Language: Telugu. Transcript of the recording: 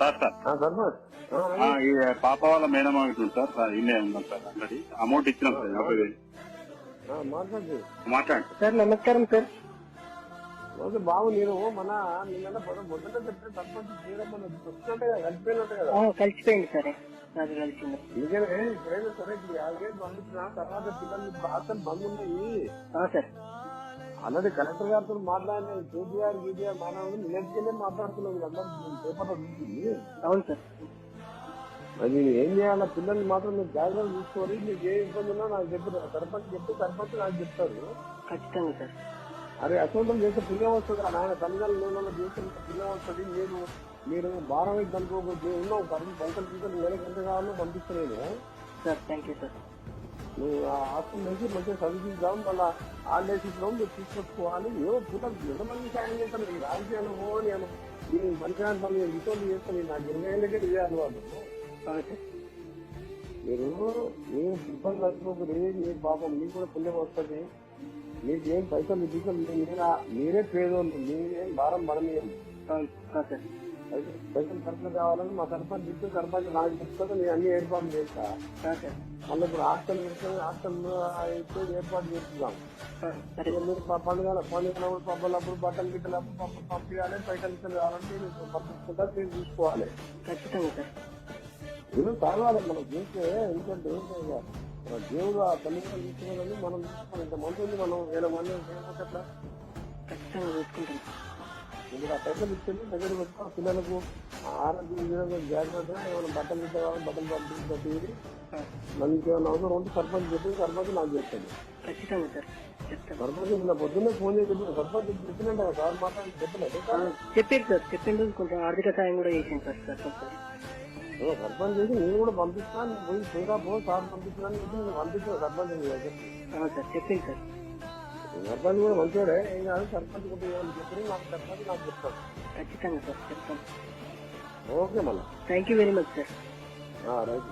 Sir sir. ఈ పాప వాళ్ళ మేడం ఉంటుంది సార్ సార్ ఇన్నే ఉన్నాం సార్ ఆల్రెడీ అమౌంట్ ఇచ్చినాం సార్ యాభై వేలు. మాట్లాడండి. సార్ నమస్కారం సార్. ఓకే బాబు నేను మన నిన్న మొదట చెప్పిన సర్పంచ్ చేయడం కదా ఆ, కలిసిపోయింది సరే. ఎందుకంటే ఇప్పుడైనా సరే ఇప్పుడు యాభై వేలు పంపించిన తర్వాత పిల్లలు హాస్టల్ బంద్ ఉన్నాయి సార్. ఆల్రెడీ కలెక్టర్ గారితో మాట్లాడిన కేటీఆర్ కేటీఆర్ మాట్లాడి నిన్నటికెళ్ళే మాట్లాడుతున్నాం అందరూ పేపర్లో చూసింది అవును సార్. మరి నేను ఏం చేయాలి? పిల్లల్ని మాత్రం మీరు జాగ్రత్తలు చూసుకోవాలి మీకు ఏ ఇబ్బంది ఉన్నా నాకు చెప్పారు సర్పంచ్ చెప్తే సర్పంచ్ నాకు చెప్తారు ఖచ్చితంగా సార్. అరే అసలు చేస్తే పుణ్యం వస్తుంది ఆయన తల్లిదండ్రులు చేస్తే పుణ్యం వస్తుంది. మీరు మీరు భారం అయితే అనుకోకూడదు. నేను ఉన్నావు పది పైసలు తీసుకొని నెలకి ఎంత కావాలో పంపిస్తున్నాను సార్ థ్యాంక్ యూ సార్. నువ్వు ఆ హాస్టల్ నుంచి మంచిగా చదివిద్దాం మళ్ళీ హాలిడేస్ ఇద్దాం మీరు తీసుకొచ్చుకోవాలి. ఏదో పిల్లలు ఎంతమంది సాయం చేస్తాను నేను రాజకీయాలు పో నేను నేను మంచిగా పని ఇటువంటి చేస్తాను నాకు ఇరవై ఏళ్ళకే ఇదే అలవాటు మీరు మీరు ఇబ్బంది అనుకోకూడదు మీ పాపం మీకు కూడా పుణ్యం వస్తుంది. మీకు ఏం పైసలు ఇద్దరు మీరే పేదోళ్ళు మీరేం భారం పడమేయండి అవును సార్. పైసలు ఖర్చులు కావాలని మా సర్పంచ్ ఇస్తే సర్పంచ్ నాకు చెప్తాను నేను అన్ని ఏర్పాట్లు చేస్తా. మళ్ళీ ఇప్పుడు హాస్టల్ పెడితే హాస్టల్ అయితే ఏర్పాటు చేస్తున్నాం. మీరు పండుగ పండుగలప్పుడు పబ్బలప్పుడు బట్టలు గిట్టలప్పుడు పంప పంపించాలి పైసలు ఇచ్చలు కావాలంటే మీరు పంపించుకుంటా మీరు చూసుకోవాలి ఖచ్చితంగా ఇది కావాలి మనం చూస్తే ఎందుకంటే దేవుడు ఆ తల్లిదండ్రులు తీసుకున్నదని మనం చూసుకోవాలి ఇంత మంది ఉంది మనం వేల మంది? ఖచ్చితంగా చూసుకుంటాం ఇప్పుడు ఆ పైసలు ఇచ్చింది దగ్గర పెట్టుకో పిల్లలకు ఆరోగ్యం విధంగా జాగ్రత్త ఏమైనా బట్టలు కావాలి బట్టలు పంపించి మనకి ఏమైనా అవసరం ఉంటే సర్పంచ్ చెప్పి సర్పంచ్ నాకు చెప్తాను ఖచ్చితంగా సార్ చెప్తాను. సర్పంచ్ ఇలా పొద్దున్నే ఫోన్ చేసి సర్పంచ్ చెప్పినంటే సార్ మాట్లాడి చెప్పలేదు చెప్పారు సార్ చెప్పిండు కొంచెం ఆర్థిక సాయం కూడా చేసింది సార్ సార్ కొంచెం. ఓ, సర్పంచ్ చేసి నేను కూడా పంపిస్తాను పోయి పోయిరా పో సార్ పంపిస్తున్నాను పంపించాను సర్పంచ్ చెప్పింది సార్. సర్పంచ్ కూడా ఏం కాదు సర్పంచ్ కూడా ఏమని చెప్పి నాకు సర్పంచ్ నాకు చెప్తాను ఖచ్చితంగా సార్ చెప్తాను. ఓకే మళ్ళా. Thank you very much sir right.